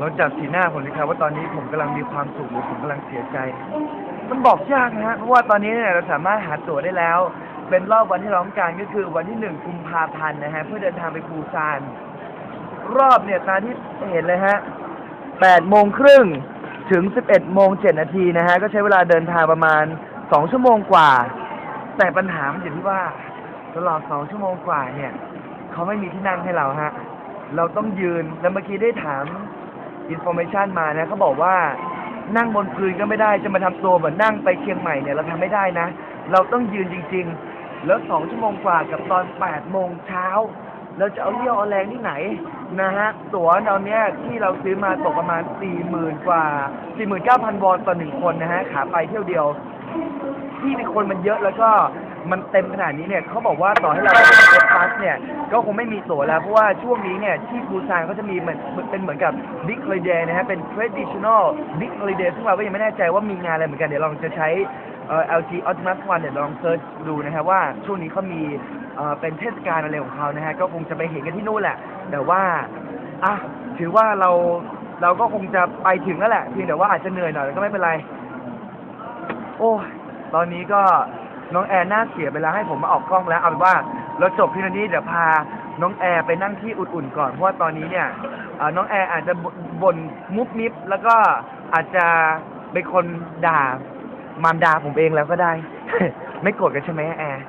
ลดจากสีหน้าผมเลยครับว่าตอนนี้ผมกำลังมีความสุขหรือผมกำลังเสียใจ มันบอกยากนะฮะเพราะว่าตอนนี้เนี่ยเราสามารถหาตั๋วได้แล้ว เป็นรอบวันที่เราต้องการก็คือวันที่หนึ่งกุมภาพันธ์นะฮะเพื่อเดินทางไปปูซาน รอบเนี่ยตามที่เห็นเลยฮะแปดโมงครึ่งถึงสิบเอ็ดโมงเจ็ดนาทีนะฮะก็ใช้เวลาเดินทางประมาณสองชั่วโมงกว่า แต่ปัญหามันอยู่ที่ว่าตลอดสองชั่วโมงกว่าเนี่ย เขาไม่มีที่นั่งให้เราฮะ เราต้องยืน แล้วเมื่อกี้ได้ถามอินโฟ a t ชันมานะเขาบอกว่านั่งบนพื้นก็ไม่ได้จะมาทำตัวเหมือนนั่งไปเชียงใหม่เนี่ยเราทำไม่ได้นะ เราต้องยืนจริง ๆ แล้วสองชั่วโมงกว่ากับตอนแปดโมงเช้าเราจะเอาเรี่ยวเอาแรงที่ไหนนะฮะตั๋วตอนเนี้ยที่เราซื้อมาตกประมาณสี่หมื่นกว่าสี่หมื่นเก้าพันวอนต่อหนึ่งคนนะฮะขาไปเที่ยวเดียว ที่มีคนมันเยอะแล้วก็มันเต็มขนาดนี้เนี่ยเขาบอกว่าต่อให้เราเป็นเอฟพลัสเนี่ย ก็คงไม่มีตั๋วแล้ว เพราะว่าช่วงนี้เนี่ยที่ปูซานเขาจะมีเหมือนเป็นเหมือนกับ Big Holiday นะฮะเป็น traditional Big Holiday ซึ่งเราก็ยังไม่แน่ใจว่ามีงานอะไรเหมือนกันเดี๋ยวลองจะใช้เอ่อ LG Optimus One เนี่ยวลองเซิร์ชดูนะฮะว่าช่วงนี้เขามีเอ่อเป็นเทศกาลอะไรของเขานะฮะก็คงจะไปเห็นกันที่นู่นแหละ แต่ว่าอะถือว่าเราเราก็คงจะไปถึงแล้วแหละเพียงแต่ว่าอาจจะเหนื่อยหน่อยแต่ก็ไม่เป็นไร โอ้ยตอนนี้ก็น้องแอร์น่าเสียเวลาให้ผมมาออกกล้องแล้วเอาเป็นว่า เราจบที่นี้เดี๋ยวพาน้องแอร์ไปนั่งที่อุ่นๆก่อน เพราะว่าตอนนี้เนี่ยเอ่อน้องแอร์อาจจะบ่นมุบมิบแล้วก็อาจจะเป็นคนด่ามารดาผมเองแล้วก็ได้ ไม่โกรธกันใช่ไหมแอร์